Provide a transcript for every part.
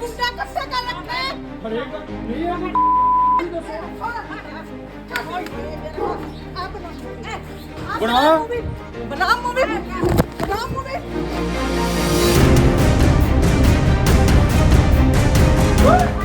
ਗੁੰਡਾ ਇਕੱਠੇ ਕਰ ਰੱਖੇ ਹਰੇਕ ਨਹੀਂ ਆ ਬਣਾ। ਬਣਾ ਮੂਵੀ। ਬਣਾ ਮੂਵੀ। ਓਏ।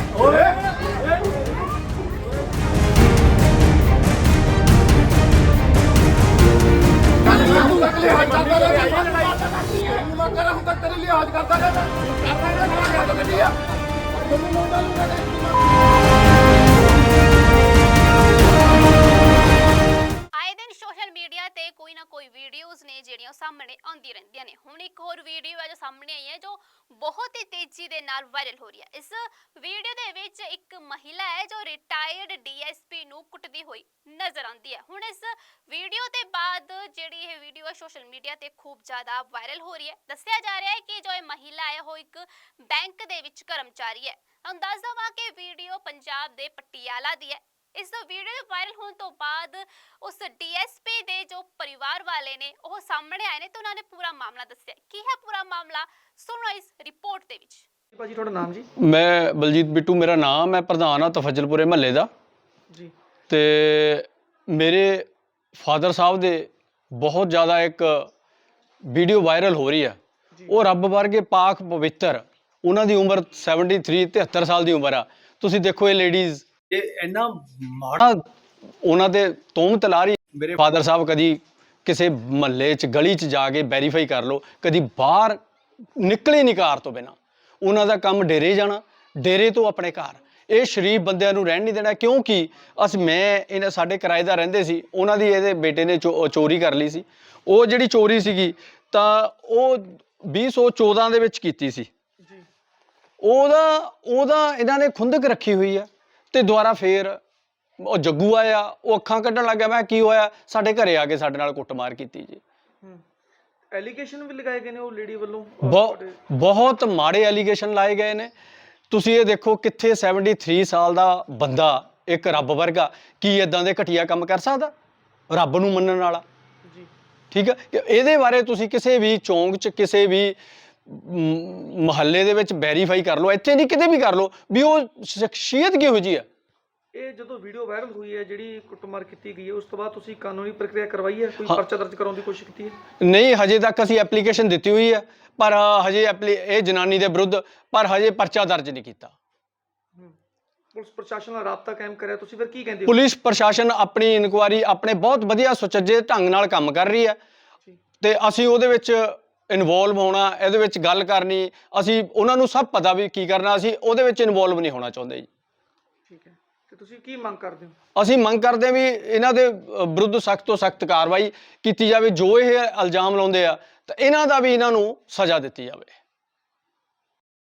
ਆਏ ਦਿਨ ਸੋਸ਼ਲ ਮੀਡੀਆ ਤੇ ਕੋਈ ਨਾ ਕੋਈ ਵੀਡੀਓਜ਼ ਨੇ ਜਿਹੜੀਆਂ ਸਾਹਮਣੇ ਆਉਂਦੀ ਰਹਿੰਦੀਆਂ ਨੇ। ਹੁਣ ਇੱਕ ਹੋਰ ਵੀਡੀਓ ਹੈ ਜੋ ਸਾਹਮਣੇ ਆਈ ਹੈ ਜੋ ਬਹੁਤ ਹੀ ਤੇਜ਼ੀ ਦੇ ਨਾਲ ਵਾਇਰਲ ਹੋ ਰਹੀ ਹੈ। ਇਸ ਵੀਡੀਓ ਦੇ ਵਿੱਚ ਇੱਕ ਮਹਿਲਾ ਹੈ ਜੋ ਰਿਟਾਇਰਡ ਡੀਐਸਪੀ ਨੂੰ ਕੁੱਟਦੀ ਹੋਈ ਨਜ਼ਰ ਆਉਂਦੀ ਹੈ। ਹੁਣ ਇਸ ਵੀਡੀਓ ਦੇ ਬਾਅਦ ਜਿਹੜੀ ਵੀਡੀਓ ਹੈ ਸੋਸ਼ਲ ਮੀਡੀਆ ਤੇ ਖੂਬ ਜ਼ਿਆਦਾ ਵਾਇਰਲ ਹੋ ਰਹੀ ਹੈ। ਦੱਸਿਆ ਜਾ ਰਿਹਾ ਹੈ ਕਿ ਜੋ ਇਹ ਮਹਿਲਾ ਹੈ ਉਹ ਇੱਕ ਬੈਂਕ ਦੇ ਵਿੱਚ ਕਰਮਚਾਰੀ ਹੈ। ਤੁਹਾਨੂੰ ਦੱਸ ਦਵਾਂ ਕਿ ਵੀਡੀਓ ਪੰਜਾਬ ਦੇ ਪਟਿਆਲਾ ਦੀ ਹੈ। ਇਸ ਵੀਡੀਓ ਦੇ ਵਾਇਰਲ ਹੋਣ ਤੋਂ ਬਾਅਦ ਉਸ ਡੀਐਸਪੀ ਦੇ ਜੋ ਪਰਿਵਾਰ ਵਾਲੇ ਨੇ ਉਹ ਸਾਹਮਣੇ ਆਏ ਨੇ ਤੇ ਉਹਨਾਂ ਨੇ ਪੂਰਾ ਮਾਮਲਾ ਦੱਸਿਆ। ਕੀ ਹੈ ਪੂਰਾ ਮਾਮਲਾ? ਸੁਣੋ ਇਸ ਰਿਪੋਰਟ ਦੇ ਵਿੱਚ। ਭਾਜੀ ਤੁਹਾਡਾ ਨਾਮ ਜੀ? ਮੈਂ ਬਲਜੀਤ ਬਿੱਟੂ ਮੇਰਾ ਨਾਮ ਹੈ ਪ੍ਰਧਾਨ ਆ ਤਫਜਲਪੁਰੇ ਮਹੱਲੇ ਦਾ। ਜੀ। ਤੇ ਮੇਰੇ ਫਾਦਰ ਸਾਹਿਬ ਦੇ ਬਹੁਤ ਜ਼ਿਆਦਾ ਇੱਕ ਵੀਡੀਓ ਵਾਇਰਲ ਹੋ ਰਹੀ ਹੈ ਉਹ ਰੱਬ ਵਰਗੇ ਪਾਕ ਪਵਿੱਤਰ ਉਹਨਾਂ ਦੀ ਉਮਰ 73 73 ਸਾਲ ਦੀ ਉਮਰ ਆ। ਤੁਸੀਂ ਦੇਖੋ ਇਹ ਲੇਡੀਜ਼ ਇਹ ਇੰਨਾ ਮਾੜਾ ਉਹਨਾਂ ਦੇ ਤੋਮਤ ਲਾ ਰਹੀ ਮੇਰੇ ਫਾਦਰ ਸਾਹਿਬ ਕਦੀ ਕਿਸੇ ਮਹੱਲੇ 'ਚ ਗਲੀ 'ਚ ਜਾ ਕੇ ਵੈਰੀਫਾਈ ਕਰ ਲਓ ਕਦੀ ਬਾਹਰ ਨਿਕਲੇ ਨਹੀਂ ਕਾਰ ਤੋਂ ਬਿਨਾ। ਉਹਨਾਂ ਦਾ ਕੰਮ ਡੇਰੇ ਜਾਣਾ ਡੇਰੇ ਤੋਂ ਆਪਣੇ ਘਰ। ਇਹ ਸ਼ਰੀਫ ਬੰਦਿਆਂ ਨੂੰ ਰਹਿਣ ਨਹੀਂ ਦੇਣਾ ਕਿਉਂਕਿ ਅਸ ਮੈਂ ਇਹਨਾਂ ਸਾਡੇ ਕਿਰਾਏਦਾਰ ਰਹਿੰਦੇ ਸੀ ਉਹਨਾਂ ਦੀ ਇਹਦੇ ਬੇਟੇ ਨੇ ਚੋਰੀ ਕਰ ਲਈ ਸੀ। ਉਹ ਜਿਹੜੀ ਚੋਰੀ ਸੀਗੀ ਤਾਂ ਉਹ 2014 ਦੇ ਵਿੱਚ ਕੀਤੀ ਸੀ। ਜੀ। ਉਹਦਾ ਉਹਦਾ ਇਹਨਾਂ ਨੇ ਖੁੰਦਕ ਰੱਖੀ ਹੋਈ ਆ ਤੇ ਦੁਬਾਰਾ ਫੇਰ ਉਹ ਜੱਗੂ ਆਇਆ ਉਹ ਅੱਖਾਂ ਕੱਢਣ ਲੱਗਾ ਮੈਂ ਕੀ ਹੋਇਆ? ਸਾਡੇ ਘਰੇ ਆ ਕੇ ਸਾਡੇ ਨਾਲ ਕੁੱਟਮਾਰ ਕੀਤੀ ਜੀ। ਐਲੀਗੇਸ਼ਨ ਵੀ ਲਗਾਏ ਗਏ ਨੇ ਉਹ ਲੇਡੀ ਵੱਲੋਂ? ਬਹੁਤ ਮਾੜੇ ਐਲੀਗੇਸ਼ਨ ਲਾਏ ਗਏ ਨੇ। ਤੁਸੀਂ ਇਹ ਦੇਖੋ ਕਿੱਥੇ 73 ਸਾਲ ਦਾ ਬੰਦਾ ਇੱਕ ਰੱਬ ਵਰਗਾ ਕੀ ਇਦਾਂ ਦੇ ਘਟੀਆ ਕੰਮ ਕਰ ਸਕਦਾ? ਰੱਬ ਨੂੰ ਮੰਨਣ ਵਾਲਾ। ਜੀ। ਠੀਕ ਹੈ ਇਹਦੇ ਬਾਰੇ ਤੁਸੀਂ ਕਿਸੇ ਵੀ ਚੌਂਕ 'ਚ ਕਿਸੇ ਵੀ ਮਹੱਲੇ ਦੇ ਵਿੱਚ ਵੈਰੀਫਾਈ ਕਰ ਲਓ। ਇੱਥੇ ਨਹੀਂ ਕਿਤੇ ਵੀ ਕਰ ਲਓ ਵੀ ਉਹ ਸ਼ਖਸੀਅਤ ਕਿਹੋ ਜੀ ਹੈ ਇਹ ਜਦੋਂ ਵੀਡੀਓ ਵਾਇਰਲ ਹੋਈ ਹੈ ਜਿਹੜੀ ਕੁੱਟਮਾਰ ਕੀਤੀ ਗਈ ਹੈ ਉਸ ਤੋਂ ਬਾਅਦ ਤੁਸੀਂ ਕਾਨੂੰਨੀ ਪ੍ਰਕਿਰਿਆ ਕਰਵਾਈ ਹੈ? ਕੋਈ। ਪਰਚਾ ਦਰਜ ਕਰਾਉਣ ਦੀ ਕੋਸ਼ਿਸ਼ ਕੀਤੀ ਹੈ? ਨਹੀਂ ਹਜੇ ਤੱਕ ਅਸੀਂ ਐਪਲੀਕੇਸ਼ਨ ਦਿੱਤੀ ਹੋਈ ਹੈ ਪਰ ਹਜੇ ਇਹ ਜਨਾਨੀ ਦੇ ਵਿਰੁੱਧ ਪਰ ਹਜੇ ਪਰਚਾ ਦਰਜ ਨਹੀਂ ਕੀਤਾ। ਪੁਲਿਸ ਪ੍ਰਸ਼ਾਸਨ ਨਾਲ ਰਾਬਤਾ ਕਾਇਮ ਕਰਿਆ ਤੁਸੀਂ ਫਿਰ ਕੀ ਕਹਿੰਦੇ ਹੋ? ਪੁਲਿਸ ਪ੍ਰਸ਼ਾਸਨ ਆਪਣੀ ਇਨਕੁਆਰੀ ਆਪਣੇ ਬਹੁਤ ਵਧੀਆ ਸੁਚੱਜੇ ਢੰਗ ਨਾਲ ਕੰਮ ਕਰ ਰਹੀ ਹੈ। ਤੇ ਅਸੀਂ ਉਹਦੇ ਵਿੱਚ ਇਨਵੋਲਵ ਹੋਣਾ ਇਹਦੇ ਵਿੱਚ ਗੱਲ ਕਰਨੀ ਅਸੀਂ ਉਹਨਾਂ ਨੂੰ ਸਭ ਪਤਾ ਵੀ ਕੀ ਕਰਨਾ ਅਸੀਂ ਉਹਦੇ ਵਿੱਚ ਇਨਵੋਲਵ ਨਹੀਂ ਹੋਣਾ ਚਾਹੁੰਦੇ ਜੀ। ਤੇ ਤੁਸੀਂ ਕੀ ਮੰਗ ਕਰਦੇ ਹੋ? ਅਸੀਂ ਮੰਗ ਕਰਦੇ ਹਾਂ ਵੀ ਇਹਨਾਂ ਦੇ ਵਿਰੁੱਧ ਸਖਤ ਤੋਂ ਸਖਤ ਕਾਰਵਾਈ ਕੀਤੀ ਜਾਵੇ ਜੋ ਇਹ ਇਲਜ਼ਾਮ ਲਾਉਂਦੇ ਆ ਤਾਂ ਇਹਨਾਂ ਦਾ ਵੀ ਇਹਨਾਂ ਨੂੰ ਸਜ਼ਾ ਦਿੱਤੀ ਜਾਵੇ।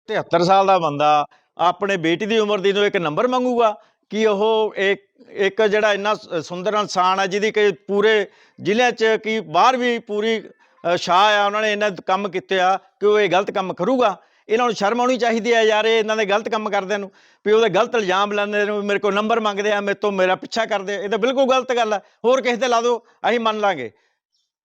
73 ਸਾਲ ਦਾ ਬੰਦਾ ਆਪਣੇ ਬੇਟੀ ਦੀ ਉਮਰ ਦੀ ਨੂੰ ਇੱਕ ਨੰਬਰ ਮੰਗੂਗਾ ਕਿ ਉਹ ਇੱਕ ਇੱਕ ਜਿਹੜਾ ਇੰਨਾ ਸੁੰਦਰ ਇਨਸਾਨ ਹੈ ਜਿਹਦੀ ਕਿ ਪੂਰੇ ਜ਼ਿਲ੍ਹੇ 'ਚ ਕੀ ਬਾਹਰ ਵੀ ਪੂਰੀ ਛਾਂ ਆ ਉਹਨਾਂ ਨੇ ਇਹਨਾਂ ਕੰਮ ਕੀਤੇ ਆ ਕਿ ਉਹ ਇਹ ਗਲਤ ਕੰਮ ਕਰੂਗਾ। ਇਹਨਾਂ ਨੂੰ ਸ਼ਰਮ ਆਉਣੀ ਚਾਹੀਦੀ ਹੈ ਯਾਰ ਇਹ ਇਹਨਾਂ ਦੇ ਗਲਤ ਕੰਮ ਕਰਦਿਆਂ ਨੂੰ। ਵੀ ਉਹਦੇ ਗਲਤ ਇਲਜ਼ਾਮ ਲਾਉਂਦੇ ਨੇ ਮੇਰੇ ਕੋਲ ਨੰਬਰ ਮੰਗਦੇ ਆ ਮੇਰੇ ਤੋਂ ਮੇਰਾ ਪਿੱਛਾ ਕਰਦੇ। ਇਹ ਤਾਂ ਬਿਲਕੁਲ ਗਲਤ ਗੱਲ ਹੈ ਹੋਰ ਕਿਸੇ ਤੇ ਲਾ ਦਿਓ ਅਸੀਂ ਮੰਨ ਲਾਂਗੇ।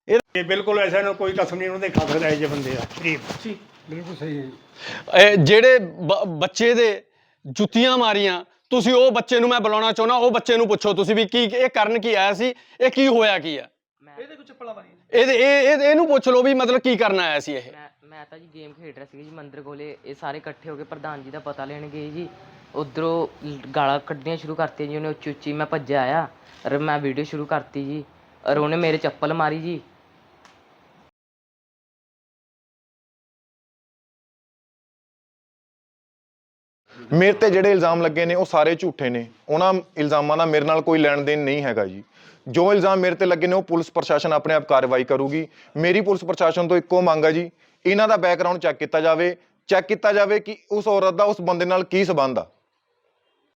ਇਹ ਬਿਲਕੁਲ ਐਸਾ ਨਾ ਕੋਈ ਕਸਮ ਨਹੀਂ ਉਹਦੇ ਖਾਤਰ ਰਹੇ ਜੇ ਬੰਦੇ ਆ। ਸ਼ਰੀਫ ਜੀ ਬਿਲਕੁਲ ਸਹੀ ਹੈ ਇਹ ਜਿਹੜੇ ਬ- ਬੱਚੇ ਦੇ ਜੁੱਤੀਆਂ ਮਾਰੀਆਂ ਤੁਸੀਂ ਉਹ ਬੱਚੇ ਨੂੰ ਮੈਂ ਬੁਲਾਉਣਾ ਚਾਹੁੰਦਾ ਉਹ ਬੱਚੇ ਨੂੰ ਪੁੱਛੋ। ਤੁਸੀਂ ਵੀ ਕੀ ਇਹ ਕਰਨ ਕੀ ਆਇਆ ਸੀ ਇਹ ਕੀ ਹੋਇਆ ਕੀ ਆ? ਇਹਦੇ ਕੋਈ ਚੱਪਲਾਂ ਮਾਰੀਆਂ? ਇਹਦੇ ਇਹ ਇਹ- ਇਹਨੂੰ ਪੁੱਛ ਲਓ ਵੀ ਮਤਲਬ ਕੀ ਕਰਨ ਆਇਆ ਸੀ ਇਹ। ਮੈਂ ਮੈਂ ਤਾਂ ਜੀ ਗੇਮ ਖੇਡ ਰਿਹਾ ਸੀ ਜੀ, ਮੰਦਰ ਕੋਲੇ। ਇਹ ਸਾਰੇ ਇਕੱਠੇ ਹੋ ਕੇ ਪ੍ਰਧਾਨ ਜੀ ਦਾ ਪਤਾ ਲੈਣ ਗਏ ਜੀ। ਉਧਰੋਂ ਗਾਲਾਂ ਕੱਢਣੀਆਂ ਸ਼ੁਰੂ ਕਰਤੀਆਂ ਜੀ, ਉਹਨੇ ਉੱਚੀ ਉੱਚੀ ਮੈਂ ਭੱਜਿਆ ਆਇਆ। ਔਰ ਮੈਂ ਵੀਡੀਓ ਸ਼ੁਰੂ ਕਰਤੀ ਜੀ। ਔਰ ਉਹਨੇ ਮੇਰੇ ਚੱਪਲ ਮਾਰੀ ਜੀ। ਮੇਰੇ ਤੇ ਜਿਹੜੇ ਇਲਜ਼ਾਮ ਲੱਗੇ ਨੇ, ਉਹ ਸਾਰੇ ਝੂਠੇ ਨੇ। ਉਹਨਾਂ ਇਲਜ਼ਾਮਾਂ ਦਾ ਮੇਰੇ ਨਾਲ ਕੋਈ ਲੈਣ ਦੇਣ ਨਹੀਂ ਹੈਗਾ ਜੀ। ਜੋ ਇਲਜ਼ਾਮ ਮੇਰੇ ਤੇ ਲੱਗੇ ਨੇ, ਉਹ ਪੁਲਿਸ ਪ੍ਰਸ਼ਾਸਨ ਆਪਣੇ ਆਪ ਕਾਰਵਾਈ ਕਰੂਗੀ। ਮੇਰੀ ਪੁਲਿਸ ਪ੍ਰਸ਼ਾਸਨ ਤੋਂ ਇੱਕੋ ਮੰਗ ਹੈ ਜੀ ਇਹਨਾਂ ਦਾ ਬੈਕਗ੍ਰਾਉਂਡ ਚੈੱਕ ਕੀਤਾ ਜਾਵੇ ਚੈੱਕ ਕੀਤਾ ਜਾਵੇ ਕਿ ਉਸ ਔਰਤ ਦਾ ਉਸ ਬੰਦੇ ਨਾਲ ਕੀ ਸਬੰਧ ਆ।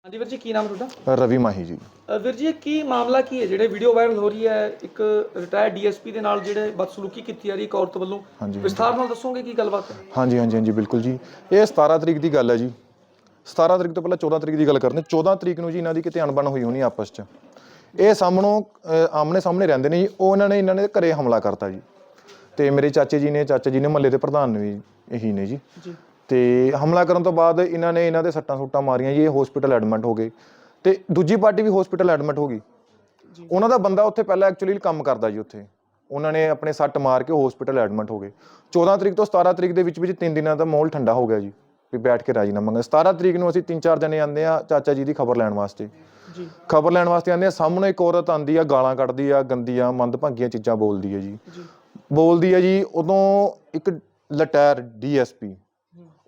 ਹਾਂਜੀ ਵੀਰ ਜੀ ਕੀ ਨਾਮ ਤੁਹਾਡਾ? ਰਵੀ ਮਾਹੀ ਜੀ। ਅ, ਵੀਰ ਜੀ ਇਹ ਕੀ ਮਾਮਲਾ ਕੀ ਹੈ? ਜਿਹੜੇ ਵੀਡੀਓ ਵਾਇਰਲ ਹੋ ਰਹੀ ਹੈ ਇੱਕ ਰਿਟਾਇਰਡ ਡੀਐਸਪੀ ਦੇ ਨਾਲ ਜਿਹੜੇ ਬਦਸਲੂਕੀ ਕੀਤੀ ਜਾ ਰਹੀ ਇੱਕ ਔਰਤ ਵੱਲੋਂ। ਹਾਂਜੀ, ਵਿਸਥਾਰ ਨਾਲ ਦੱਸੋਗੇ ਕੀ ਗੱਲਬਾਤ ਹੈ? ਹਾਂਜੀ ਹਾਂਜੀ ਹਾਂਜੀ ਬਿਲਕੁਲ ਜੀ। ਇਹ 17 ਤਰੀਕ ਦੀ ਗੱਲ ਹੈ ਜੀ। 17 ਤਰੀਕ ਤੋਂ ਪਹਿਲਾਂ 14 ਤਰੀਕ ਦੀ ਗੱਲ ਕਰਦੇ 14 ਤਰੀਕ ਨੂੰ ਜੀ ਇਹਨਾਂ ਦੀ ਕਿਤੇ ਅਣਬਣ ਹੋਈ ਹੋਣੀ ਆਪਸ 'ਚ। ਇਹ ਸਾਹਮਣੋਂ ਅਹ, ਆਮਨੇ ਸਾਹਮਣੇ ਰਹਿੰਦੇ ਨੇ ਜੀ। ਉਹ ਇਹਨਾਂ ਨੇ ਇਹਨਾਂ ਨੇ ਘਰੇ ਹਮਲਾ ਕਰਤਾ ਜੀ। ਤੇ ਮੇਰੇ ਚਾਚੇ ਜੀ ਨੇ ਚਾਚਾ ਜੀ ਨੇ ਮਹੱਲੇ ਦੇ ਪ੍ਰਧਾਨ ਨੇ ਵੀ ਇਹੀ ਨੇ ਜੀ। ਜੀ। ਤੇ ਹਮਲਾ ਕਰਨ ਤੋਂ ਬਾਅਦ ਇਹਨਾਂ ਨੇ ਇਹਨਾਂ ਦੇ ਸੱਟਾਂ ਸੁੱਟਾਂ ਮਾਰੀਆਂ ਜੀ ਇਹ ਹਸਪੀਟਲ ਐਡਮਿਟ ਹੋ ਗਏ। ਤੇ ਦੂਜੀ ਪਾਰਟੀ ਵੀ ਹਸਪੀਟਲ ਐਡਮਿਟ ਹੋ ਗਈ। ਉਹਨਾਂ ਦਾ ਬੰਦਾ ਉੱਥੇ ਪਹਿਲਾਂ ਐਕਚੁਅਲੀ ਕੰਮ ਕਰਦਾ ਜੀ ਉੱਥੇ। ਉਹਨਾਂ ਨੇ ਆਪਣੇ ਸੱਟ ਮਾਰ ਕੇ ਹਸਪੀਟਲ ਐਡਮਿਟ ਹੋ ਗਏ। 14 ਤਰੀਕ ਤੋਂ 17 ਤਰੀਕ ਦੇ ਵਿੱਚ ਵਿੱਚ ਤਿੰਨ ਦਿਨਾਂ ਦਾ ਮਾਹੌਲ ਠੰਡਾ ਹੋ ਗਿਆ ਜੀ ਵੀ ਬੈਠ ਕੇ ਰਾਜੀਨਾਮਾ ਮੰਗੇ 17 ਤਰੀਕ ਨੂੰ ਅਸੀਂ ਤਿੰਨ ਚਾਰ ਜਣੇ ਆਂਦੇ ਆ ਚਾਚਾ ਜੀ ਦੀ ਖਬਰ ਲੈਣ ਵਾਸਤੇ। ਜੀ। ਖਬਰ ਲੈਣ ਵਾਸਤੇ ਆਂਦੇ ਆ ਸਾਹਮਣੇ ਇੱਕ ਔਰਤ ਆਂਦੀ ਆ ਗਾਲਾਂ ਕੱਢਦੀ ਆ ਗੰਦੀਆਂ ਮੰਦਭਾਗੀਆਂ ਚੀਜ਼ਾਂ ਬੋਲਦੀ ਆ ਜੀ। ਜੀ। ਬੋਲਦੀ ਆ ਜੀ ਉਦੋਂ ਇੱਕ ਲਟੈਰ ਡੀਐਸਪੀ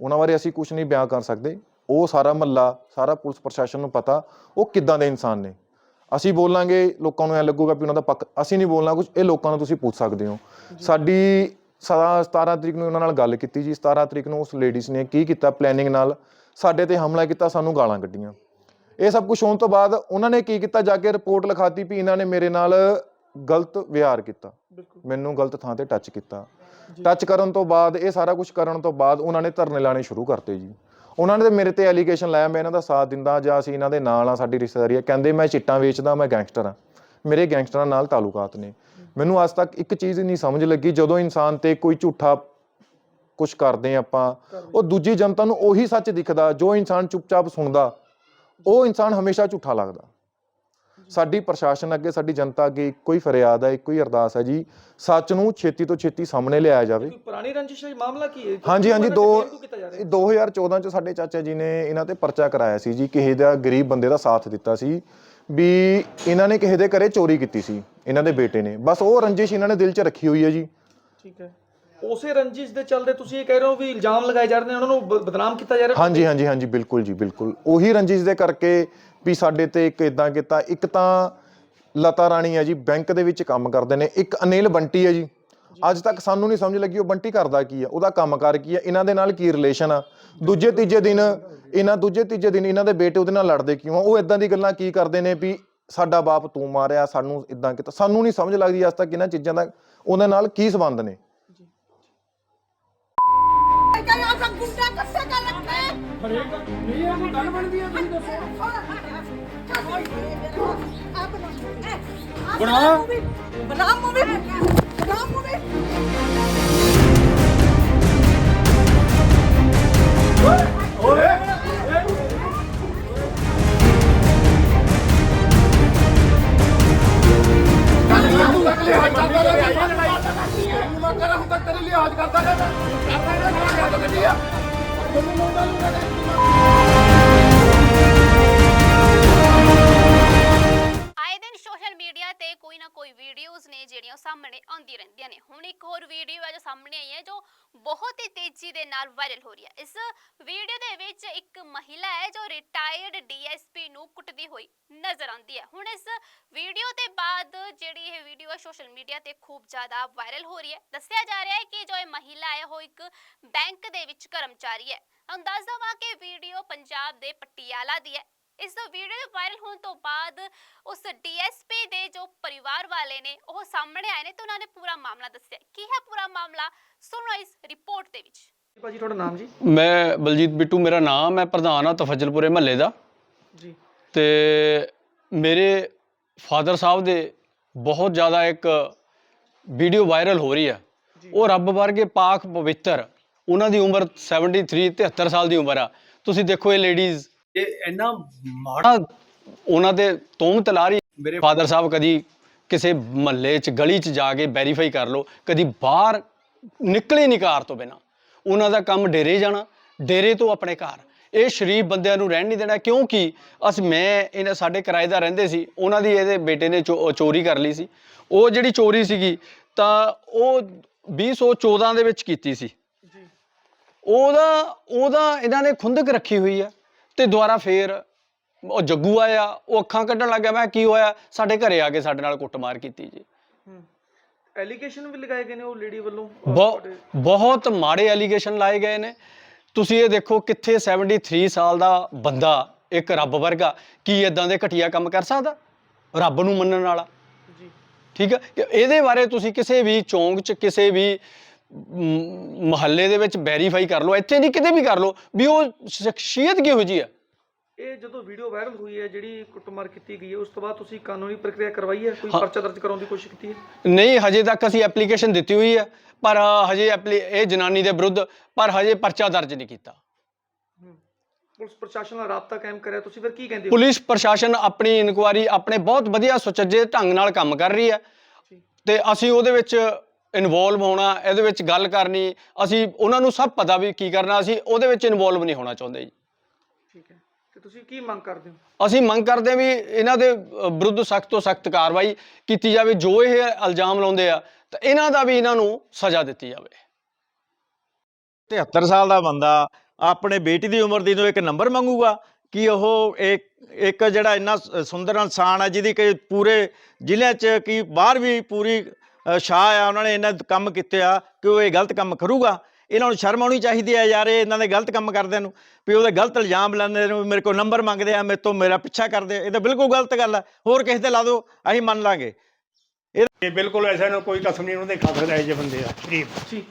ਉਹਨਾਂ ਬਾਰੇ ਅਸੀਂ ਕੁਝ ਨਹੀਂ ਬਿਆਨ ਕਰ ਸਕਦੇ। ਉਹ ਸਾਰਾ ਮੱਲਾ ਸਾਰਾ ਪੁਲਿਸ ਪ੍ਰਸ਼ਾਸਨ ਨੂੰ ਪਤਾ ਉਹ ਕਿੱਦਾਂ ਦੇ ਇਨਸਾਨ ਨੇ। ਅਸੀਂ ਬੋਲਾਂਗੇ ਲੋਕਾਂ ਨੂੰ ਐ ਲੱਗੂਗਾ ਵੀ ਉਹਨਾਂ ਦਾ ਪੱਕ ਅਸੀਂ ਨਹੀਂ ਬੋਲਣਾ ਕੁਝ ਇਹ ਲੋਕਾਂ ਨੂੰ ਤੁਸੀਂ ਪੁੱਛ ਸਕਦੇ ਹੋ। ਸਾਡੀ ਸਦਾ 17 ਤਰੀਕ ਨੂੰ ਉਹਨਾਂ ਨਾਲ ਗੱਲ ਕੀਤੀ ਜੀ। 17 ਤਰੀਕ ਨੂੰ ਉਸ ਲੇਡੀਜ਼ ਨੇ ਕੀ ਕੀਤਾ ਪਲੈਨਿੰਗ ਨਾਲ? ਸਾਡੇ ਤੇ ਹਮਲਾ ਕੀਤਾ ਸਾਨੂੰ ਗਾਲਾਂ ਕੱਢੀਆਂ। ਇਹ ਸਭ ਕੁਝ ਹੋਣ ਤੋਂ ਬਾਅਦ ਉਹਨਾਂ ਨੇ ਕੀ ਕੀਤਾ? ਜਾ ਕੇ ਰਿਪੋਰਟ ਲਿਖਾਤੀ ਵੀ ਇਹਨਾਂ ਨੇ ਮੇਰੇ ਨਾਲ ਗਲਤ ਵਿਹਾਰ ਕੀਤਾ। ਮੈਨੂੰ ਗਲਤ ਥਾਂ ਤੇ ਟੱਚ ਕੀਤਾ। ਟੱਚ ਕਰਨ ਤੋਂ ਬਾਅਦ ਇਹ ਸਾਰਾ ਕੁਝ ਕਰਨ ਤੋਂ ਬਾਅਦ ਉਹਨਾਂ ਨੇ ਧਰਨੇ ਲਾਣੇ ਸ਼ੁਰੂ ਕਰਤੇ ਜੀ। ਉਹਨਾਂ ਨੇ ਤੇ ਮੇਰੇ ਤੇ ਐਲੀਗੇਸ਼ਨ ਲਾਇਆ ਮੈਂ ਇਹਨਾਂ ਦਾ ਸਾਥ ਦਿੰਦਾ ਜਾਂ ਅਸੀਂ ਇਹਨਾਂ ਦੇ ਨਾਲ ਆ ਸਾਡੀ ਰਿਸ਼ਤੇਦਾਰੀ ਹੈ। ਕਹਿੰਦੇ ਮੈਂ ਚਿੱਟਾਂ ਵੇਚਦਾ ਮੈਂ ਗੈਂਗਸਟਰ ਆ ਮੇਰੇ ਗੈਂਗਸਟਰਾਂ ਨਾਲ ਤਾਲੁਕਾਤ ਨੇ। ਮੈਨੂੰ ਅੱਜ ਤੱਕ ਇੱਕ ਚੀਜ਼ ਨਹੀਂ ਸਮਝ ਲੱਗੀ ਜਦੋਂ ਇਨਸਾਨ ਤੇ ਕੋਈ ਝੂਠਾ ਕੁਝ ਕਰਦੇ ਆਪਾਂ ਉਹ ਦੂਜੀ ਜਨਤਾ ਨੂੰ ਉਹੀ ਸੱਚ ਦਿਖਦਾ ਜੋ ਇਨਸਾਨ ਚੁੱਪਚਾਪ ਸੁਣਦਾ ਉਹ ਇਨਸਾਨ ਹਮੇਸ਼ਾ ਝੂਠਾ ਲੱਗਦਾ। ਸਾਡੀ ਪ੍ਰਸ਼ਾਸਨ ਅੱਗੇ ਸਾਡੀ ਜਨਤਾ ਅੱਗੇ ਇੱਕੋ ਹੀ ਫਰਿਆਦ ਹੈ ਇੱਕੋ ਹੀ ਅਰਦਾਸ ਹੈ ਜੀ। ਸੱਚ ਨੂੰ ਛੇਤੀ ਤੋਂ ਛੇਤੀ ਸਾਹਮਣੇ ਲਿਆਇਆ ਜਾਵੇ। ਕੋਈ ਪੁਰਾਣੀ ਰੰਜਿਸ਼ ਹੈ? ਮਾਮਲਾ ਕੀ ਹੈ? ਹਾਂਜੀ ਹਾਂਜੀ ਦੋ ਕਿਉਂ ਕੀਤਾ ਜਾ ਰਿਹਾ ਇਹ 2014 ਚ ਸਾਡੇ ਚਾਚਾ ਜੀ ਨੇ ਇਹਨਾਂ ਤੇ ਪਰਚਾ ਕਰਾਇਆ ਸੀ ਜੀ ਕਿਸੇ ਦਾ ਗਰੀਬ ਬੰਦੇ ਦਾ ਸਾਥ ਦਿੱਤਾ ਸੀ ਵੀ ਇਹਨਾਂ ਨੇ ਕਿਸੇ ਦੇ ਘਰੇ ਚੋਰੀ ਕੀਤੀ ਸੀ ਇਹਨਾਂ ਦੇ ਬੇਟੇ ਨੇ। ਬਸ ਉਹ ਰੰਜਿਸ਼ ਇਹਨਾਂ ਨੇ ਦਿਲ 'ਚ ਰੱਖੀ ਹੋਈ ਹੈ ਜੀ। ਠੀਕ ਹੈ। ਉਸੇ ਰੰਜਿਸ਼ ਦੇ ਚੱਲਦੇ ਤੁਸੀਂ ਇਹ ਕਹਿ ਰਹੇ ਹੋ ਵੀ ਇਲਜ਼ਾਮ ਲਗਾਏ ਜਾ ਰਹੇ ਨੇ ਉਹਨਾਂ ਨੂੰ ਬ- ਬਦਨਾਮ ਕੀਤਾ ਜਾ ਰਿਹਾ? ਹਾਂਜੀ ਹਾਂਜੀ ਹਾਂਜੀ ਬਿਲਕੁਲ ਜੀ ਬਿਲਕੁਲ। ਉਹੀ ਰੰਜਿਸ਼ ਦੇ ਕਰਕੇ ਵੀ ਸਾਡੇ ਤੇ ਇੱਕ ਇਦਾਂ ਕੀਤਾ ਇੱਕ ਤਾਂ ਲਤਾ ਰਾਣੀ ਹੈ ਜੀ ਬੈਂਕ ਦੇ ਵਿੱਚ ਕੰਮ ਕਰਦੇ ਨੇ ਇੱਕ ਅਨਿਲ ਬੰਟੀ ਹੈ ਜੀ। ਅੱਜ ਤੱਕ ਸਾਨੂੰ ਨਹੀਂ ਸਮਝ ਲੱਗੀ ਉਹ ਬੰਟੀ ਕਰਦਾ ਕੀ ਆ ਉਹਦਾ ਕੰਮਕਾਰ ਕੀ ਆ ਇਹਨਾਂ ਦੇ ਨਾਲ ਕੀ ਰਿਲੇਸ਼ਨ ਆ? ਦੂਜੇ ਤੀਜੇ ਦਿਨ ਇਹਨਾਂ ਦੂਜੇ ਤੀਜੇ ਦਿਨ ਇਹਨਾਂ ਦੇ ਬੇਟੇ ਉਹਦੇ ਨਾਲ ਲੜਦੇ ਕਿਉਂ ਆ? ਉਹ ਇਦਾਂ ਦੀ ਗੱਲਾਂ ਕੀ ਕਰਦੇ ਨੇ ਵੀ ਸਾਡਾ ਬਾਪ ਤੂੰ ਮਾਰਿਆ ਸਾਨੂੰ ਇਦਾਂ ਕੀਤਾ ਸਾਨੂੰ ਨਹੀਂ ਸਮਝ ਲੱਗਦੀ ਅੱਜ ਤੱਕ ਇਹਨਾਂ ਚੀਜ਼ਾਂ ਦਾ ਉਹਨਾਂ ਨਾਲ ਕੀ ਸੰਬੰਧ ਨੇ? ਮੁੰਡਾ ਕੱਸੇ ਕਰ ਰੱਖਿਆ ਹੈ। ਹਰੇਕ ਨਹੀਂ ਇਹ ਕੋਈ ਗੱਲ ਬਣਦੀ ਆ ਤੁਸੀਂ ਦੱਸੋ ਬਣਾ ਬਣਾ ਮੂਵੀ ਬਣਾ ਮੂਵੀ ਓਏ ਤੇਰੇ ਲਿਹਾਜ਼ ਕਰਦਾ ਰਹਿੰਦਾ मूवी ਆਏ ਦਿਨ ਸੋਸ਼ਲ ਮੀਡੀਆ ਤੇ ਕੋਈ ਨਾ ਕੋਈ ਵੀਡੀਓਜ਼ ਨੇ ਜਿਹੜੀਆਂ ਉਹ ਸਾਹਮਣੇ ਆਉਂਦੀ ਰਹਿੰਦੀਆਂ ਨੇ। ਹੁਣ ਇੱਕ ਹੋਰ ਵੀਡੀਓ ਹੈ ਜੋ ਸਾਹਮਣੇ ਆਈ ਹੈ ਜੋ ਬਹੁਤ ਹੀ ਤੇਜ਼ੀ ਦੇ ਨਾਲ ਵਾਇਰਲ ਹੋ ਰਹੀ ਹੈ। ਇਸ ਵੀਡੀਓ ਦੇ ਵਿੱਚ ਇੱਕ ਮਹਿਲਾ ਹੈ ਜੋ ਰਿਟਾਇਰਡ ਡੀਐਸਪੀ ਨੂੰ ਕੁੱਟਦੀ ਹੋਈ ਨਜ਼ਰ ਆਉਂਦੀ ਹੈ। ਹੁਣ ਇਸ ਵੀਡੀਓ ਦੇ ਬਾਅਦ ਜਿਹੜੀ ਇਹ ਵੀਡੀਓ ਹੈ ਸੋਸ਼ਲ ਮੀਡੀਆ ਤੇ ਖੂਬ ਜ਼ਿਆਦਾ ਵਾਇਰਲ ਹੋ ਰਹੀ ਹੈ। ਦੱਸਿਆ ਜਾ ਰਿਹਾ ਹੈ ਕਿ ਜੋ ਇਹ ਮਹਿਲਾ ਹੈ ਉਹ ਇੱਕ ਬੈਂਕ ਦੇ ਵਿੱਚ ਕਰਮਚਾਰੀ ਹੈ। ਦੱਸ ਦਵਾਂ ਕਿ ਵੀਡੀਓ ਪੰਜਾਬ ਦੇ ਪਟਿਆਲਾ ਦੀ ਹੈ। ਇਸ ਵੀਡੀਓ ਦੇ ਵਾਇਰਲ ਹੋਣ ਤੋਂ ਬਾਅਦ ਉਸ ਡੀਐਸਪੀ ਦੇ ਜੋ ਪਰਿਵਾਰ ਵਾਲੇ ਨੇ ਉਹ ਸਾਹਮਣੇ ਆਏ ਨੇ ਤੇ ਉਹਨਾਂ ਨੇ ਪੂਰਾ ਮਾਮਲਾ ਦੱਸਿਆ। ਕੀ ਹੈ ਪੂਰਾ ਮਾਮਲਾ? ਸੁਣੋ ਇਸ ਰਿਪੋਰਟ ਦੇ ਵਿੱਚ। ਭਾਜੀ ਤੁਹਾਡਾ ਨਾਮ ਜੀ? ਮੈਂ ਬਲਜੀਤ ਬਿੱਟੂ ਮੇਰਾ ਨਾਮ ਹੈ ਪ੍ਰਧਾਨ ਆ ਤਫਜ਼ਲਪੁਰੇ ਮਹੱਲੇ ਦਾ। ਜੀ। ਤੇ ਮੇਰੇ ਫਾਦਰ ਸਾਹਿਬ ਦੇ ਬਹੁਤ ਜ਼ਿਆਦਾ ਇੱਕ ਵੀਡੀਓ ਵਾਇਰਲ ਹੋ ਰਹੀ ਹੈ। ਉਹ ਰੱਬ ਵਰਗੇ ਪਾਕ ਪਵਿੱਤਰ ਉਹਨਾਂ ਦੀ ਉਮਰ 73 73 ਸਾਲ ਦੀ ਉਮਰ ਆ। ਤੁਸੀਂ ਦੇਖੋ ਇਹ ਲੇਡੀਜ਼ ਇਹ ਇੰਨਾ ਮਾੜਾ ਉਹਨਾਂ ਦੇ ਤੋਮਤ ਲਾ ਰਹੀ ਮੇਰੇ ਫਾਦਰ ਸਾਹਿਬ ਕਦੀ ਕਿਸੇ ਮਹੱਲੇ 'ਚ ਗਲੀ 'ਚ ਜਾ ਕੇ ਵੈਰੀਫਾਈ ਕਰ ਲਓ ਕਦੀ ਬਾਹਰ ਨਿਕਲੇ ਨਹੀਂ ਕਾਰ ਤੋਂ ਬਿਨਾ। ਉਹਨਾਂ ਦਾ ਕੰਮ ਡੇਰੇ ਜਾਣਾ ਡੇਰੇ ਤੋਂ ਆਪਣੇ ਘਰ। ਇਹ ਸ਼ਰੀਫ ਬੰਦਿਆਂ ਨੂੰ ਰਹਿਣ ਨਹੀਂ ਦੇਣਾ ਕਿਉਂਕਿ ਅਸ ਮੈਂ ਇਹਨਾਂ ਸਾਡੇ ਕਿਰਾਏਦਾਰ ਰਹਿੰਦੇ ਸੀ ਉਹਨਾਂ ਦੀ ਇਹਦੇ ਬੇਟੇ ਨੇ ਚੋਰੀ ਕਰ ਲਈ ਸੀ। ਉਹ ਜਿਹੜੀ ਚੋਰੀ ਸੀਗੀ ਤਾਂ ਉਹ 2014 ਦੇ ਵਿੱਚ ਕੀਤੀ ਸੀ। ਜੀ। ਉਹਦਾ ਉਹਦਾ ਇਹਨਾਂ ਨੇ ਖੁੰਦਕ ਰੱਖੀ ਹੋਈ ਆ ਤੇ ਦੁਬਾਰਾ ਫੇਰ ਉਹ ਜੱਗੂ ਆਇਆ ਉਹ ਅੱਖਾਂ ਕੱਢਣ ਲੱਗ ਮੈਂ ਕੀ ਹੋਇਆ? ਸਾਡੇ ਘਰੇ ਆ ਕੇ ਸਾਡੇ ਨਾਲ ਕੁੱਟਮਾਰ ਕੀਤੀ ਜੀ। ਐਲੀਗੇਸ਼ਨ ਵੀ ਲਗਾਏ ਗਏ ਨੇ ਉਹ ਲੇਡੀ ਵੱਲੋਂ? ਬਹੁਤ ਮਾੜੇ ਐਲੀਗੇਸ਼ਨ ਲਾਏ ਗਏ ਨੇ। ਤੁਸੀਂ ਇਹ ਦੇਖੋ ਕਿੱਥੇ 73 ਸਾਲ ਦਾ ਬੰਦਾ ਇੱਕ ਰੱਬ ਵਰਗਾ ਕੀ ਇਦਾਂ ਦੇ ਘਟੀਆ ਕੰਮ ਕਰ ਸਕਦਾ? ਰੱਬ ਨੂੰ ਮੰਨਣ ਵਾਲਾ। ਜੀ। ਠੀਕ ਹੈ ਇਹਦੇ ਬਾਰੇ ਤੁਸੀਂ ਕਿਸੇ ਵੀ ਚੌਂਕ 'ਚ ਕਿਸੇ ਵੀ ਮੁਹੱਲੇ ਦੇ ਵਿੱਚ ਵੈਰੀਫਾਈ ਕਰ ਲਓ। ਇੱਥੇ ਨਹੀਂ ਕਿਤੇ ਵੀ ਕਰ ਲਓ ਵੀ ਉਹ ਸ਼ਖਸੀਅਤ ਕਿਹੋ ਜੀ ਹੈ ਇਹ ਜਦੋਂ ਵੀਡੀਓ ਵਾਇਰਲ ਹੋਈ ਹੈ ਜਿਹੜੀ ਕੁੱਟਮਾਰ ਕੀਤੀ ਗਈ ਹੈ ਉਸ ਤੋਂ ਬਾਅਦ ਤੁਸੀਂ ਕਾਨੂੰਨੀ ਪ੍ਰਕਿਰਿਆ ਕਰਵਾਈ ਹੈ? ਕੋਈ। ਪਰਚਾ ਦਰਜ ਕਰਾਉਣ ਦੀ ਕੋਸ਼ਿਸ਼ ਕੀਤੀ ਹੈ? ਨਹੀਂ ਹਜੇ ਤੱਕ ਅਸੀਂ ਐਪਲੀਕੇਸ਼ਨ ਦਿੱਤੀ ਹੋਈ ਹੈ ਪਰ ਹਜੇ ਇਹ ਜਨਾਨੀ ਦੇ ਵਿਰੁੱਧ ਪਰ ਹਜੇ ਪਰਚਾ ਦਰਜ ਨਹੀਂ ਕੀਤਾ। ਪੁਲਿਸ ਪ੍ਰਸ਼ਾਸਨ ਨਾਲ ਰਾਬਤਾ ਕਾਇਮ ਕਰਿਆ ਤੁਸੀਂ ਫਿਰ ਕੀ ਕਹਿੰਦੇ ਹੋ? ਪੁਲਿਸ ਪ੍ਰਸ਼ਾਸਨ ਆਪਣੀ ਇਨਕੁਆਰੀ ਆਪਣੇ ਬਹੁਤ ਵਧੀਆ ਸੁਚੱਜੇ ਢੰਗ ਨਾਲ ਕੰਮ ਕਰ ਰਹੀ ਹੈ। ਤੇ ਅਸੀਂ ਉਹਦੇ ਵਿੱਚ ਇਨਵੋਲਵ ਹੋਣਾ ਇਹਦੇ ਵਿੱਚ ਗੱਲ ਕਰਨੀ ਅਸੀਂ ਉਹਨਾਂ ਨੂੰ ਸਭ ਪਤਾ ਵੀ ਕੀ ਕਰਨਾ ਅਸੀਂ ਉਹਦੇ ਵਿੱਚ ਇਨਵੋਲਵ ਨਹੀਂ ਹੋਣਾ ਚਾਹੁੰਦੇ ਜੀ। ਠੀਕ ਹੈ। ਤੇ ਤੁਸੀਂ ਕੀ ਮੰਗ ਕਰਦੇ ਹੋ? ਅਸੀਂ ਮੰਗ ਕਰਦੇ ਹਾਂ ਵੀ ਇਹਨਾਂ ਦੇ ਵਿਰੁੱਧ ਸਖਤ ਤੋਂ ਸਖਤ ਕਾਰਵਾਈ ਕੀਤੀ ਜਾਵੇ ਜੋ ਇਹ ਇਲਜ਼ਾਮ ਲਾਉਂਦੇ ਆ ਤਾਂ ਇਹਨਾਂ ਦਾ ਵੀ ਇਹਨਾਂ ਨੂੰ ਸਜ਼ਾ ਦਿੱਤੀ ਜਾਵੇ। 73 ਸਾਲ ਦਾ ਬੰਦਾ ਆਪਣੇ ਬੇਟੀ ਦੀ ਉਮਰ ਦੀ ਨੂੰ ਇੱਕ ਨੰਬਰ ਮੰਗੂਗਾ ਕਿ ਉਹ ਇੱਕ ਇੱਕ ਜਿਹੜਾ ਇੰਨਾ ਸੁੰਦਰ ਇਨਸਾਨ ਹੈ ਜਿਹਦੀ ਕਿ ਪੂਰੇ ਜ਼ਿਲ੍ਹੇ 'ਚ ਕਿ ਬਾਹਰ ਵੀ ਪੂਰੀ ਛਾਂ ਆ ਉਹਨਾਂ ਨੇ ਇਹਨਾਂ ਕੰਮ ਕੀਤੇ ਆ ਕਿ ਉਹ ਇਹ ਗਲਤ ਕੰਮ ਕਰੂਗਾ। ਇਹਨਾਂ ਨੂੰ ਸ਼ਰਮ ਆਉਣੀ ਚਾਹੀਦੀ ਹੈ ਯਾਰ ਇਹ ਇਹਨਾਂ ਦੇ ਗਲਤ ਕੰਮ ਕਰਦਿਆਂ ਨੂੰ। ਵੀ ਉਹਦੇ ਗਲਤ ਇਲਜ਼ਾਮ ਲਾਉਂਦੇ ਨੇ ਮੇਰੇ ਕੋਲ ਨੰਬਰ ਮੰਗਦੇ ਆ ਮੇਰੇ ਤੋਂ ਮੇਰਾ ਪਿੱਛਾ ਕਰਦੇ ਇਹ ਤਾਂ ਬਿਲਕੁਲ ਗਲਤ ਗੱਲ ਹੈ ਹੋਰ ਕਿਸੇ ਤੇ ਲਾ ਦਿਓ ਅਸੀਂ ਮੰਨ ਲਾਂਗੇ। ਇਹ ਬਿਲਕੁਲ ਐਸਾ ਨਾ ਕੋਈ ਕਸਮ ਨਹੀਂ ਉਹਦੇ ਖਾਤਰ ਇਹੋ ਜਿਹੇ ਬੰਦੇ ਆ। ਸ਼ਰੀਫ ਜੀ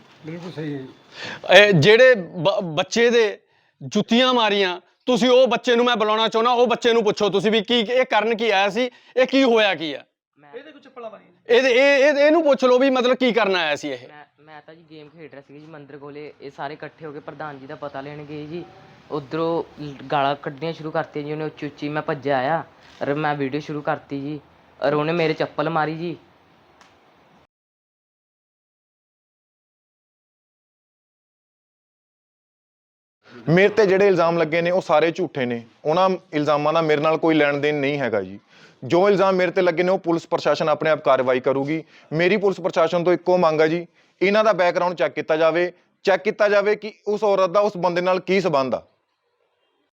ਇਹ ਜਿਹੜੇ ਬ- ਬੱਚੇ ਦੇ ਜੁੱਤੀਆਂ ਮਾਰੀਆਂ ਤੁਸੀਂ ਉਹ ਬੱਚੇ ਨੂੰ ਮੈਂ ਬੁਲਾਉਣਾ ਚਾਹੁੰਦਾ ਉਹ ਬੱਚੇ ਨੂੰ ਪੁੱਛੋ। ਤੁਸੀਂ ਵੀ ਕੀ ਇਹ ਕਰਨ ਕੀ ਆਇਆ ਸੀ? ਇਹ ਕੀ ਹੋਇਆ ਕੀ ਆ? ਇਹਦੇ ਕੋਈ ਚੱਪਲਾਂ ਮਾਰੀਆਂ? ਇਹਦੇ ਇਹ ਇਹ- ਇਹਨੂੰ ਪੁੱਛ ਲਓ ਵੀ ਮਤਲਬ ਕੀ ਕਰਨ ਆਇਆ ਸੀ ਇਹ। ਮੈਂ ਤਾਂ ਜੀ ਗੇਮ ਖੇਡ ਰਿਹਾ ਸੀ ਜੀ ਮੰਦਰ ਕੋਲੇ, ਇਹ ਸਾਰੇ ਇਕੱਠੇ ਹੋ ਕੇ ਪ੍ਰਧਾਨ ਜੀ ਦਾ ਪਤਾ ਲੈਣ ਗਏ ਜੀ। ਉਧਰੋਂ ਗਾਲਾਂ ਕੱਢਣੀਆਂ ਸ਼ੁਰੂ ਕਰਤੀਆਂ ਜੀ, ਉਹਨੇ ਉੱਚੀ ਉੱਚੀ ਮੈਂ ਭੱਜਿਆ ਆਇਆ, ਔਰ ਮੈਂ ਵੀਡੀਓ ਸ਼ੁਰੂ ਕਰਤੀ ਜੀ, ਔਰ ਉਹਨੇ ਮੇਰੇ ਚੱਪਲ ਮਾਰੀ ਜੀ। ਮੇਰੇ ਤੇ ਜਿਹੜੇ ਇਲਜ਼ਾਮ ਲੱਗੇ ਨੇ, ਉਹ ਸਾਰੇ ਝੂਠੇ ਨੇ। ਉਹਨਾਂ ਇਲਜ਼ਾਮਾਂ ਨਾਲ ਮੇਰੇ ਨਾਲ ਕੋਈ ਲੈਣ ਦੇਣ ਨਹੀਂ ਹੈਗਾ ਜੀ। ਜੋ ਇਲਜ਼ਾਮ ਮੇਰੇ ਤੇ ਲੱਗੇ ਨੇ, ਉਹ ਪੁਲਿਸ ਪ੍ਰਸ਼ਾਸਨ ਆਪਣੇ ਆਪ ਕਾਰਵਾਈ ਕਰੂਗੀ। ਮੇਰੀ ਪੁਲਿਸ ਪ੍ਰਸ਼ਾਸਨ ਤੋਂ ਇੱਕੋ ਮੰਗ ਹੈ ਜੀ ਇਹਨਾਂ ਦਾ ਬੈਕਗ੍ਰਾਉਂਡ ਚੈੱਕ ਕੀਤਾ ਜਾਵੇ ਚੈੱਕ ਕੀਤਾ ਜਾਵੇ ਕਿ ਉਸ ਔਰਤ ਦਾ ਉਸ ਬੰਦੇ ਨਾਲ ਕੀ ਸਬੰਧ ਆ।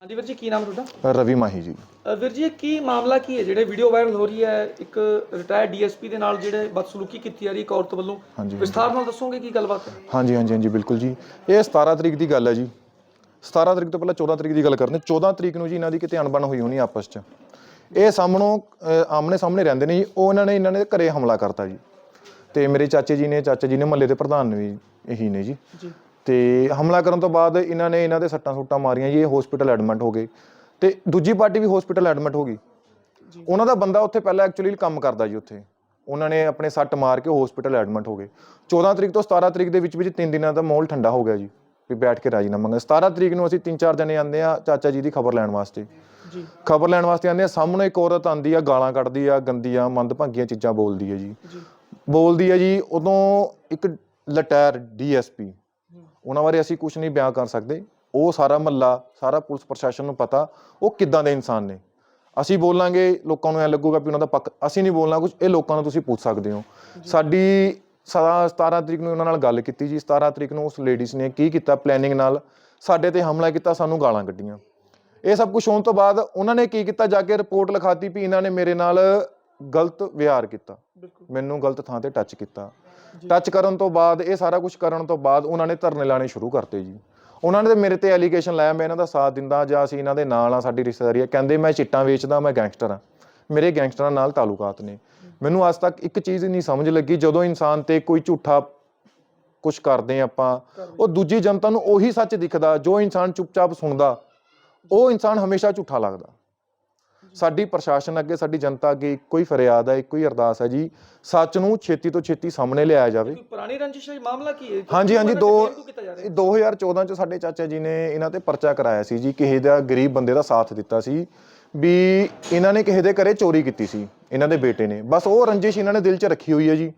ਹਾਂਜੀ ਵੀਰ ਜੀ ਕੀ ਨਾਮ ਤੁਹਾਡਾ? ਰਵੀ ਮਾਹੀ ਜੀ। ਅ, ਵੀਰ ਜੀ ਇਹ ਕੀ ਮਾਮਲਾ ਕੀ ਹੈ? ਜਿਹੜੇ ਵੀਡੀਓ ਵਾਇਰਲ ਹੋ ਰਹੀ ਹੈ ਇੱਕ ਰਿਟਾਇਰਡ ਡੀਐਸਪੀ ਦੇ ਨਾਲ ਜਿਹੜੇ ਬਦਸਲੂਕੀ ਕੀਤੀ ਜਾ ਰਹੀ ਇੱਕ ਔਰਤ ਵੱਲੋਂ। ਹਾਂਜੀ। ਵਿਸਥਾਰ ਨਾਲ ਦੱਸੋਗੇ ਕੀ ਗੱਲਬਾਤ ਹੈ? ਹਾਂਜੀ ਹਾਂਜੀ ਹਾਂਜੀ ਬਿਲਕੁਲ ਜੀ। ਇਹ 17 ਤਰੀਕ ਦੀ ਗੱਲ ਹੈ ਜੀ। 17 ਤਰੀਕ ਤੋਂ ਪਹਿਲਾਂ 14 ਤਰੀਕ ਦੀ ਗੱਲ ਕਰਦੇ 14 ਤਰੀਕ ਨੂੰ ਜੀ ਇਹਨਾਂ ਦੀ ਕਿਤੇ ਅਣਬਣ ਹੋਈ ਹੋਣੀ ਆਪਸ 'ਚ। ਇਹ ਸਾਹਮਣੋਂ ਅਹ, ਸਾਹਮਣੇ ਰਹਿੰਦੇ ਨੇ ਜੀ। ਉਹ ਇਹਨਾਂ ਨੇ ਇਹਨਾਂ ਨੇ ਘਰੇ ਹਮਲਾ ਕਰਤਾ ਜੀ। ਤੇ ਮੇਰੇ ਚਾਚੇ ਜੀ ਨੇ ਚਾਚਾ ਜੀ ਨੇ ਮਹੱਲੇ ਦੇ ਪ੍ਰਧਾਨ ਨੇ ਵੀ ਇਹੀ ਨੇ ਜੀ। ਜੀ। ਤੇ ਹਮਲਾ ਕਰਨ ਤੋਂ ਬਾਅਦ ਇਹਨਾਂ ਨੇ ਇਹਨਾਂ ਦੇ ਸੱਟਾਂ ਸੁੱਟਾਂ ਮਾਰੀਆਂ ਜੀ ਇਹ ਹਸਪੀਟਲ ਐਡਮਿਟ ਹੋ ਗਏ। ਤੇ ਦੂਜੀ ਪਾਰਟੀ ਵੀ ਹਸਪੀਟਲ ਐਡਮਿਟ ਹੋ ਗਈ। ਉਹਨਾਂ ਦਾ ਬੰਦਾ ਉੱਥੇ ਪਹਿਲਾਂ ਐਕਚੁਅਲੀ ਕੰਮ ਕਰਦਾ ਜੀ ਉੱਥੇ। ਉਹਨਾਂ ਨੇ ਆਪਣੇ ਸੱਟ ਮਾਰ ਕੇ ਹਸਪੀਟਲ ਐਡਮਿਟ ਹੋ ਗਏ। 14 ਤਰੀਕ ਤੋਂ 17 ਤਰੀਕ ਦੇ ਵਿੱਚ ਵਿੱਚ ਤਿੰਨ ਦਿਨਾਂ ਦਾ ਮਾਹੌਲ ਠੰਡਾ ਹੋ ਗਿਆ ਜੀ ਵੀ ਬੈਠ ਕੇ ਰਾਜੀਨਾਮਾ ਮੰਗੇ 17 ਤਰੀਕ ਨੂੰ ਅਸੀਂ ਤਿੰਨ ਚਾਰ ਜਣੇ ਆਂਦੇ ਆ ਚਾਚਾ ਜੀ ਦੀ ਖਬਰ ਲੈਣ ਵਾਸਤੇ। ਜੀ। ਖਬਰ ਲੈਣ ਵਾਸਤੇ ਆਂਦੇ ਆ ਸਾਹਮਣੇ ਇੱਕ ਔਰਤ ਆਂਦੀ ਆ ਗਾਲਾਂ ਕੱਢਦੀ ਆ ਗੰਦੀਆਂ ਮੰਦਭਾਗੀਆਂ ਚੀਜ਼ਾਂ ਬੋਲਦੀ ਆ ਜੀ। ਜੀ। ਬੋਲਦੀ ਹੈ ਜੀ ਉਦੋਂ ਇੱਕ ਲਟੈਰ ਡੀਐਸਪੀ ਉਹਨਾਂ ਬਾਰੇ ਅਸੀਂ ਕੁਝ ਨਹੀਂ ਬਿਆਨ ਕਰ ਸਕਦੇ। ਉਹ ਸਾਰਾ ਮੱਲਾ ਸਾਰਾ ਪੁਲਿਸ ਪ੍ਰਸ਼ਾਸਨ ਨੂੰ ਪਤਾ ਉਹ ਕਿੱਦਾਂ ਦੇ ਇਨਸਾਨ ਨੇ। ਅਸੀਂ ਬੋਲਾਂਗੇ ਲੋਕਾਂ ਨੂੰ ਐ ਲੱਗੂਗਾ ਵੀ ਉਹਨਾਂ ਦਾ ਪੱਕ ਅਸੀਂ ਨਹੀਂ ਬੋਲਣਾ ਕੁਝ ਇਹ ਲੋਕਾਂ ਨੂੰ ਤੁਸੀਂ ਪੁੱਛ ਸਕਦੇ ਹੋ। ਸਾਡੀ ਸਦਾ 17 ਤਰੀਕ ਨੂੰ ਉਹਨਾਂ ਨਾਲ ਗੱਲ ਕੀਤੀ ਜੀ। 17 ਤਰੀਕ ਨੂੰ ਉਸ ਲੇਡੀਜ਼ ਨੇ ਕੀ ਕੀਤਾ ਪਲੈਨਿੰਗ ਨਾਲ? ਸਾਡੇ ਤੇ ਹਮਲਾ ਕੀਤਾ ਸਾਨੂੰ ਗਾਲਾਂ ਕੱਢੀਆਂ। ਇਹ ਸਭ ਕੁਝ ਹੋਣ ਤੋਂ ਬਾਅਦ ਉਹਨਾਂ ਨੇ ਕੀ ਕੀਤਾ? ਜਾ ਕੇ ਰਿਪੋਰਟ ਲਿਖਾਤੀ ਵੀ ਇਹਨਾਂ ਨੇ ਮੇਰੇ ਨਾਲ ਗਲਤ ਵਿਹਾਰ ਕੀਤਾ। ਮੈਨੂੰ ਗਲਤ ਥਾਂ ਤੇ ਟੱਚ ਕੀਤਾ। ਟੱਚ ਕਰਨ ਤੋਂ ਬਾਅਦ ਇਹ ਸਾਰਾ ਕੁਝ ਕਰਨ ਤੋਂ ਬਾਅਦ ਉਹਨਾਂ ਨੇ ਧਰਨੇ ਲਾਣੇ ਸ਼ੁਰੂ ਕਰਤੇ ਜੀ। ਉਹਨਾਂ ਨੇ ਤੇ ਮੇਰੇ ਤੇ ਐਲੀਗੇਸ਼ਨ ਲਾਇਆ ਮੈਂ ਇਹਨਾਂ ਦਾ ਸਾਥ ਦਿੰਦਾ ਜਾਂ ਅਸੀਂ ਇਹਨਾਂ ਦੇ ਨਾਲ ਆ ਸਾਡੀ ਰਿਸ਼ਤੇਦਾਰੀ ਹੈ। ਕਹਿੰਦੇ ਮੈਂ ਚਿੱਟਾਂ ਵੇਚਦਾ ਮੈਂ ਗੈਂਗਸਟਰ ਆ ਮੇਰੇ ਗੈਂਗਸਟਰਾਂ ਨਾਲ ਤਾਲੁਕਾਤ ਨੇ। ਮੈਨੂੰ ਅੱਜ ਤੱਕ ਇੱਕ ਚੀਜ਼ ਨਹੀਂ ਸਮਝ ਲੱਗੀ ਜਦੋਂ ਇਨਸਾਨ ਤੇ ਕੋਈ ਝੂਠਾ ਕੁਝ ਕਰਦੇ ਆਪਾਂ ਉਹ ਦੂਜੀ ਜਨਤਾ ਨੂੰ ਉਹੀ ਸੱਚ ਦਿਖਦਾ ਜੋ ਇਨਸਾਨ ਚੁੱਪਚਾਪ ਸੁਣਦਾ ਉਹ ਇਨਸਾਨ ਹਮੇਸ਼ਾ ਝੂਠਾ ਲੱਗਦਾ। ਸਾਡੀ ਪ੍ਰਸ਼ਾਸਨ ਅੱਗੇ ਸਾਡੀ ਜਨਤਾ ਅੱਗੇ ਇੱਕੋ ਹੀ ਫਰਿਆਦ ਹੈ ਇੱਕੋ ਹੀ ਅਰਦਾਸ ਹੈ ਜੀ। ਸੱਚ ਨੂੰ ਛੇਤੀ ਤੋਂ ਛੇਤੀ ਸਾਹਮਣੇ ਲਿਆਇਆ ਜਾਵੇ। ਕੋਈ ਪੁਰਾਣੀ ਰੰਜਿਸ਼ ਹੈ ਮਾਮਲਾ ਕੀ ਹੈ? ਹਾਂਜੀ ਹਾਂਜੀ ਦੋ ਕਿਉਂ ਕੀਤਾ ਜਾ ਰਿਹਾ ਇਹ 2014 ਚ ਸਾਡੇ ਚਾਚਾ ਜੀ ਨੇ ਇਹਨਾਂ ਤੇ ਪਰਚਾ ਕਰਾਇਆ ਸੀ ਜੀ ਕਿਸੇ ਦਾ ਗਰੀਬ ਬੰਦੇ ਦਾ ਸਾਥ ਦਿੱਤਾ ਸੀ ਵੀ ਇਹਨਾਂ ਨੇ ਕਿਸੇ ਦੇ ਘਰੇ ਚੋਰੀ ਕੀਤੀ ਸੀ ਇਹਨਾਂ ਦੇ ਬੇਟੇ ਨੇ। ਬਸ ਉਹ ਰੰਜਿਸ਼ ਇਹਨਾਂ ਨੇ ਦਿਲ 'ਚ ਰੱਖੀ ਹੋਈ ਹੈ ਜੀ।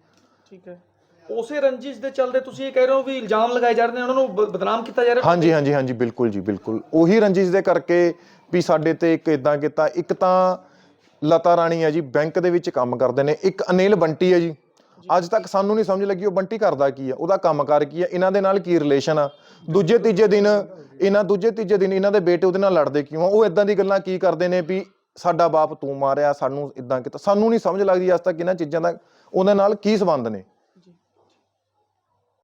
ਠੀਕ ਹੈ। ਉਸੇ ਰੰਜਿਸ਼ ਦੇ ਚੱਲਦੇ ਤੁਸੀਂ ਇਹ ਕਹਿ ਰਹੇ ਹੋ ਵੀ ਇਲਜ਼ਾਮ ਲਗਾਏ ਜਾ ਰਹੇ ਨੇ ਉਹਨਾਂ ਨੂੰ ਬ- ਬਦਨਾਮ ਕੀਤਾ ਜਾ ਰਿਹਾ? ਹਾਂਜੀ ਹਾਂਜੀ ਹਾਂਜੀ ਬਿਲਕੁਲ ਜੀ ਬਿਲਕੁਲ। ਉਹੀ ਰੰਜਿਸ਼ ਦੇ ਕਰਕੇ ਵੀ ਸਾਡੇ ਤੇ ਇੱਕ ਇਦਾਂ ਕੀਤਾ ਇੱਕ ਤਾਂ ਲਤਾ ਰਾਣੀ ਹੈ ਜੀ ਬੈਂਕ ਦੇ ਵਿੱਚ ਕੰਮ ਕਰਦੇ ਨੇ ਇੱਕ ਅਨਿਲ ਬੰਟੀ ਹੈ ਜੀ। ਅੱਜ ਤੱਕ ਸਾਨੂੰ ਨਹੀਂ ਸਮਝ ਲੱਗੀ ਉਹ ਬੰਟੀ ਕਰਦਾ ਕੀ ਆ ਉਹਦਾ ਕੰਮਕਾਰ ਕੀ ਆ ਇਹਨਾਂ ਦੇ ਨਾਲ ਕੀ ਰਿਲੇਸ਼ਨ ਆ? ਦੂਜੇ ਤੀਜੇ ਦਿਨ ਇਹਨਾਂ ਦੂਜੇ ਤੀਜੇ ਦਿਨ ਇਹਨਾਂ ਦੇ ਬੇਟੇ ਉਹਦੇ ਨਾਲ ਲੜਦੇ ਕਿਉਂ ਆ? ਉਹ ਇਦਾਂ ਦੀ ਗੱਲਾਂ ਕੀ ਕਰਦੇ ਨੇ ਵੀ ਸਾਡਾ ਬਾਪ ਤੂੰ ਮਾਰਿਆ ਸਾਨੂੰ ਇਦਾਂ ਕੀਤਾ ਸਾਨੂੰ ਨਹੀਂ ਸਮਝ ਲੱਗਦੀ ਅੱਜ ਤੱਕ ਇਹਨਾਂ ਚੀਜ਼ਾਂ ਦਾ ਉਹਦੇ ਨਾਲ ਕੀ ਸਬੰਧ ਨੇ?